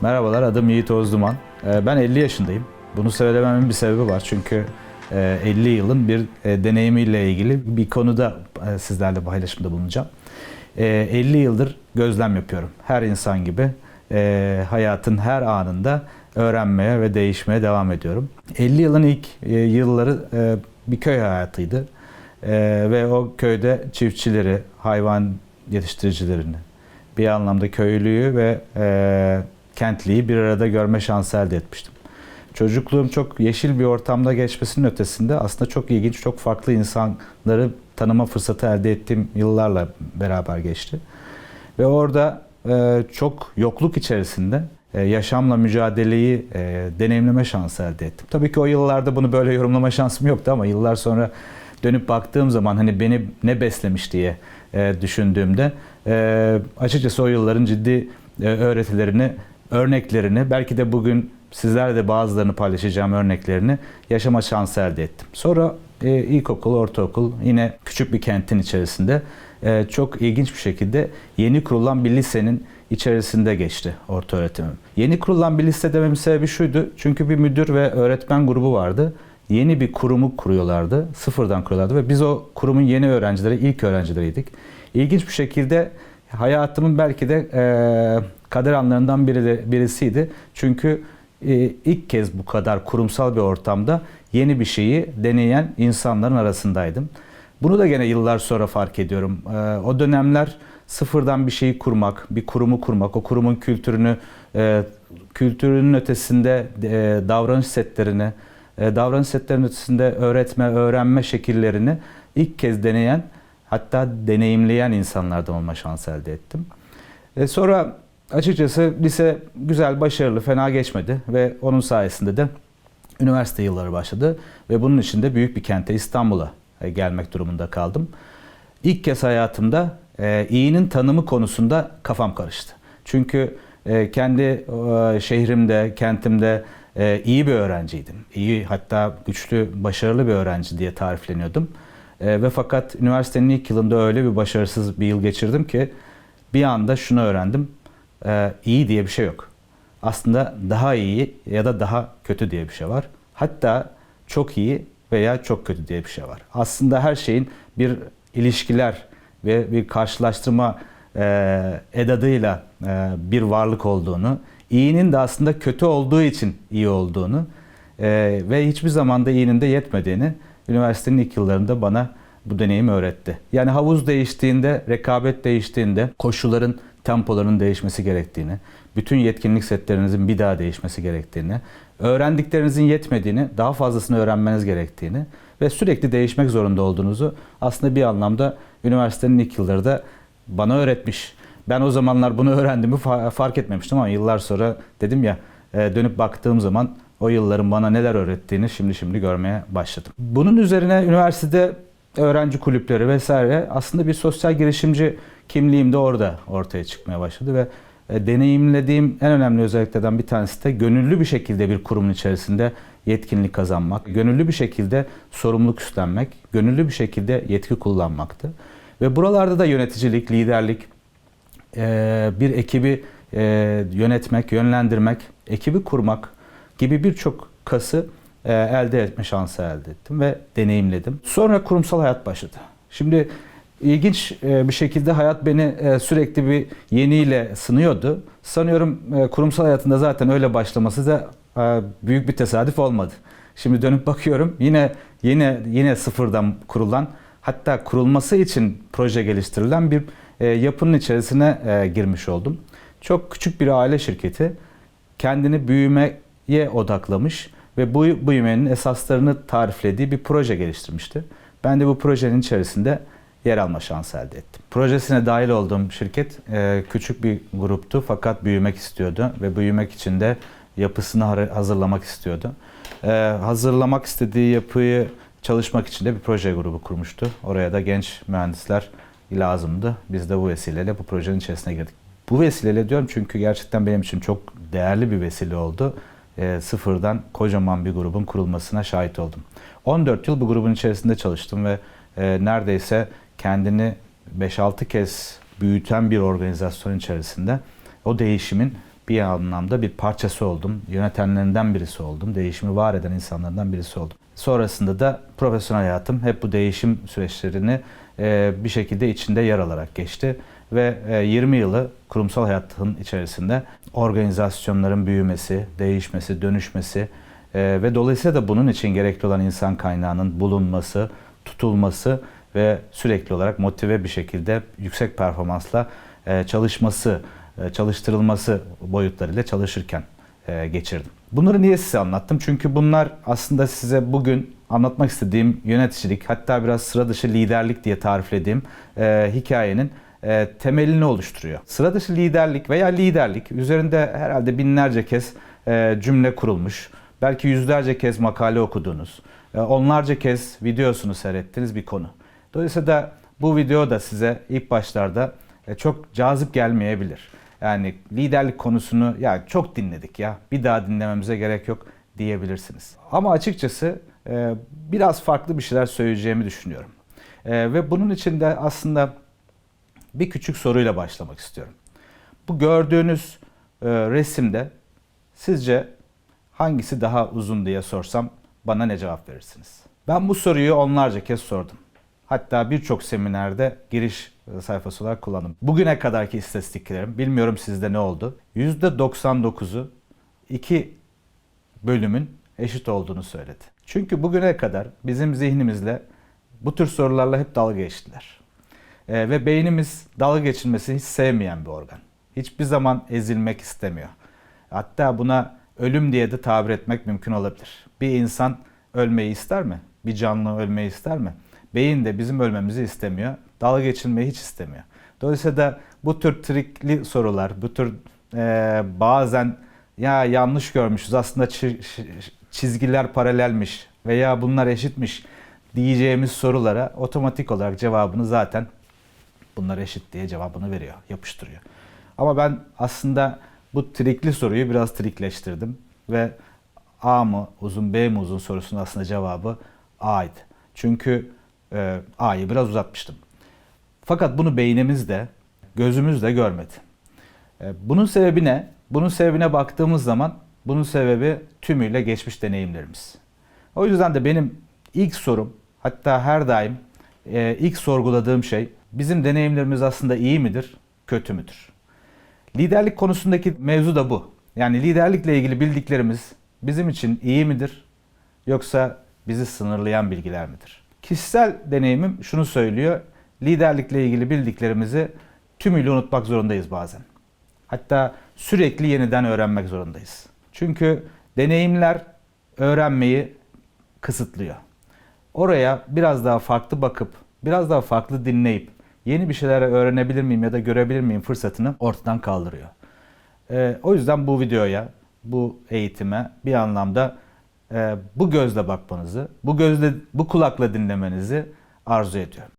Merhabalar, adım Yiğit Ozduman. Ee, Ben 50 yaşındayım. Bunu söylememin bir sebebi var çünkü e, 50 yılın bir e, deneyimiyle ilgili bir konuda e, sizlerle paylaşımda bulunacağım. E, 50 yıldır gözlem yapıyorum. Her insan gibi e, hayatın her anında öğrenmeye ve değişmeye devam ediyorum. 50 yılın ilk e, yılları e, bir köy hayatıydı. E, Ve o köyde çiftçileri, hayvan yetiştiricilerini, bir anlamda köylüyü ve e, kentliyi bir arada görme şansı elde etmiştim. Çocukluğum çok yeşil bir ortamda geçmesinin ötesinde aslında çok ilginç, çok farklı insanları tanıma fırsatı elde ettiğim yıllarla beraber geçti. Ve orada e, çok yokluk içerisinde e, yaşamla mücadeleyi e, deneyimleme şansı elde ettim. Tabii ki o yıllarda bunu böyle yorumlama şansım yoktu ama yıllar sonra dönüp baktığım zaman hani beni ne beslemiş diye düşündüğümde e, açıkçası o yılların ciddi öğretilerini, örneklerini belki de bugün sizlerle de bazılarını paylaşacağım örneklerini yaşama şansı elde ettim. Sonra e, ilkokul, ortaokul yine küçük bir kentin içerisinde e, çok ilginç bir şekilde yeni kurulan bir lisenin içerisinde geçti orta öğretimim. Yeni kurulan bir lise dememin sebebi şuydu. Çünkü bir müdür ve öğretmen grubu vardı. Yeni bir kurumu kuruyorlardı. Sıfırdan kuruyorlardı ve biz o kurumun yeni öğrencileri, ilk öğrencileriydik. İlginç bir şekilde hayatımın belki de e, kader anlarından biri de, birisiydi. Çünkü e, ilk kez bu kadar kurumsal bir ortamda yeni bir şeyi deneyen insanların arasındaydım. Bunu da gene yıllar sonra fark ediyorum. E, o dönemler sıfırdan bir şeyi kurmak, bir kurumu kurmak, o kurumun kültürünü, e, kültürünün ötesinde e, davranış setlerini, e, davranış setlerinin ötesinde öğretme, öğrenme şekillerini ilk kez deneyen, hatta deneyimleyen insanlardan olma şansı elde ettim. E, sonra açıkçası lise güzel, başarılı, fena geçmedi ve onun sayesinde de üniversite yılları başladı ve bunun için de büyük bir kente İstanbul'a e, gelmek durumunda kaldım. İlk kez hayatımda e, iyinin tanımı konusunda kafam karıştı. Çünkü e, kendi e, şehrimde, kentimde e, iyi bir öğrenciydim. İyi hatta güçlü, başarılı bir öğrenci diye tarifleniyordum. E, ve fakat üniversitenin ilk yılında öyle bir başarısız bir yıl geçirdim ki bir anda şunu öğrendim. E, iyi diye bir şey yok. Aslında daha iyi ya da daha kötü diye bir şey var. Hatta çok iyi veya çok kötü diye bir şey var. Aslında her şeyin bir ilişkiler ve bir karşılaştırma e, edadıyla e, bir varlık olduğunu, iyinin de aslında kötü olduğu için iyi olduğunu e, ve hiçbir zamanda iyinin de yetmediğini üniversitenin ilk yıllarında bana bu deneyim öğretti. Yani havuz değiştiğinde, rekabet değiştiğinde koşulların, tempoların değişmesi gerektiğini, bütün yetkinlik setlerinizin bir daha değişmesi gerektiğini, öğrendiklerinizin yetmediğini, daha fazlasını öğrenmeniz gerektiğini ve sürekli değişmek zorunda olduğunuzu aslında bir anlamda üniversitenin ilk yılları da bana öğretmiş. Ben o zamanlar bunu öğrendiğimi fa- fark etmemiştim ama yıllar sonra dedim ya e, dönüp baktığım zaman o yılların bana neler öğrettiğini şimdi şimdi görmeye başladım. Bunun üzerine üniversitede öğrenci kulüpleri vesaire aslında bir sosyal girişimci kimliğim de orada ortaya çıkmaya başladı ve e, deneyimlediğim en önemli özelliklerden bir tanesi de gönüllü bir şekilde bir kurumun içerisinde yetkinlik kazanmak, gönüllü bir şekilde sorumluluk üstlenmek, gönüllü bir şekilde yetki kullanmaktı. Ve buralarda da yöneticilik, liderlik, e, bir ekibi e, yönetmek, yönlendirmek, ekibi kurmak gibi birçok kası elde etme şansı elde ettim ve deneyimledim. Sonra kurumsal hayat başladı. Şimdi ilginç e, bir şekilde hayat beni e, sürekli bir yeniyle sınıyordu. Sanıyorum e, kurumsal hayatında zaten öyle başlaması da büyük bir tesadüf olmadı. Şimdi dönüp bakıyorum yine yine yine sıfırdan kurulan hatta kurulması için proje geliştirilen bir yapının içerisine girmiş oldum. Çok küçük bir aile şirketi kendini büyümeye odaklamış ve bu büyümenin esaslarını tariflediği bir proje geliştirmişti. Ben de bu projenin içerisinde yer alma şansı elde ettim. Projesine dahil olduğum şirket e, küçük bir gruptu fakat büyümek istiyordu ve büyümek için de yapısını hazırlamak istiyordu. E, hazırlamak istediği yapıyı çalışmak için de bir proje grubu kurmuştu. Oraya da genç mühendisler lazımdı. Biz de bu vesileyle bu projenin içerisine girdik. Bu vesileyle diyorum çünkü gerçekten benim için çok değerli bir vesile oldu. E, sıfırdan kocaman bir grubun kurulmasına şahit oldum. 14 yıl bu grubun içerisinde çalıştım ve e, neredeyse kendini 5-6 kez büyüten bir organizasyon içerisinde o değişimin bir anlamda bir parçası oldum. Yönetenlerinden birisi oldum. Değişimi var eden insanlardan birisi oldum. Sonrasında da profesyonel hayatım hep bu değişim süreçlerini e, bir şekilde içinde yer alarak geçti. Ve e, 20 yılı kurumsal hayatın içerisinde organizasyonların büyümesi, değişmesi, dönüşmesi e, ve dolayısıyla da bunun için gerekli olan insan kaynağının bulunması, tutulması ve sürekli olarak motive bir şekilde yüksek performansla e, çalışması, e, çalıştırılması boyutlarıyla çalışırken e, geçirdim. Bunları niye size anlattım? Çünkü bunlar aslında size bugün anlatmak istediğim yöneticilik, hatta biraz sıra dışı liderlik diye tariflediğim hikayenin temelini oluşturuyor. Sıra dışı liderlik veya liderlik üzerinde herhalde binlerce kez cümle kurulmuş, belki yüzlerce kez makale okuduğunuz, onlarca kez videosunu seyrettiğiniz bir konu. Dolayısıyla bu video da size ilk başlarda e, çok cazip gelmeyebilir. Yani liderlik konusunu ya çok dinledik ya bir daha dinlememize gerek yok diyebilirsiniz. Ama açıkçası e, biraz farklı bir şeyler söyleyeceğimi düşünüyorum. E, ve bunun için de aslında bir küçük soruyla başlamak istiyorum. Bu gördüğünüz resimde sizce hangisi daha uzun diye sorsam bana ne cevap verirsiniz? Ben bu soruyu onlarca kez sordum. Hatta birçok seminerde giriş sayfası olarak kullandım. Bugüne kadarki istatistiklerim, bilmiyorum sizde ne oldu. %99'u iki bölümün eşit olduğunu söyledi. Çünkü bugüne kadar bizim zihnimizle bu tür sorularla hep dalga geçtiler. Ee, ve beynimiz dalga geçilmesini hiç sevmeyen bir organ. Hiçbir zaman ezilmek istemiyor. Hatta buna ölüm diye de tabir etmek mümkün olabilir. Bir insan ölmeyi ister mi? Bir canlı ölmeyi ister mi? Beyin de bizim ölmemizi istemiyor. Dalga geçilmeyi hiç istemiyor. Dolayısıyla da bu tür trikli sorular, bu tür e, bazen ya yanlış görmüşüz aslında çi- çizgiler paralelmiş veya bunlar eşitmiş diyeceğimiz sorulara otomatik olarak cevabını zaten bunlar eşit diye cevabını veriyor, yapıştırıyor. Ama ben aslında bu trikli soruyu biraz trikleştirdim ve A mı uzun B mi uzun sorusunun aslında cevabı A'ydı. Çünkü e, A'yı biraz uzatmıştım. Fakat bunu beynimiz de gözümüz de görmedi. E, bunun sebebi ne? Bunun sebebine baktığımız zaman bunun sebebi tümüyle geçmiş deneyimlerimiz. O yüzden de benim ilk sorum hatta her daim e, ilk sorguladığım şey bizim deneyimlerimiz aslında iyi midir, kötü müdür? Liderlik konusundaki mevzu da bu. Yani liderlikle ilgili bildiklerimiz bizim için iyi midir yoksa bizi sınırlayan bilgiler midir? Kişisel deneyimim şunu söylüyor. Liderlikle ilgili bildiklerimizi tümüyle unutmak zorundayız bazen. Hatta sürekli yeniden öğrenmek zorundayız. Çünkü deneyimler öğrenmeyi kısıtlıyor. Oraya biraz daha farklı bakıp, biraz daha farklı dinleyip yeni bir şeyler öğrenebilir miyim ya da görebilir miyim fırsatını ortadan kaldırıyor. Ee, o yüzden bu videoya, bu eğitime bir anlamda bu gözle bakmanızı, bu gözle, bu kulakla dinlemenizi arzu ediyorum.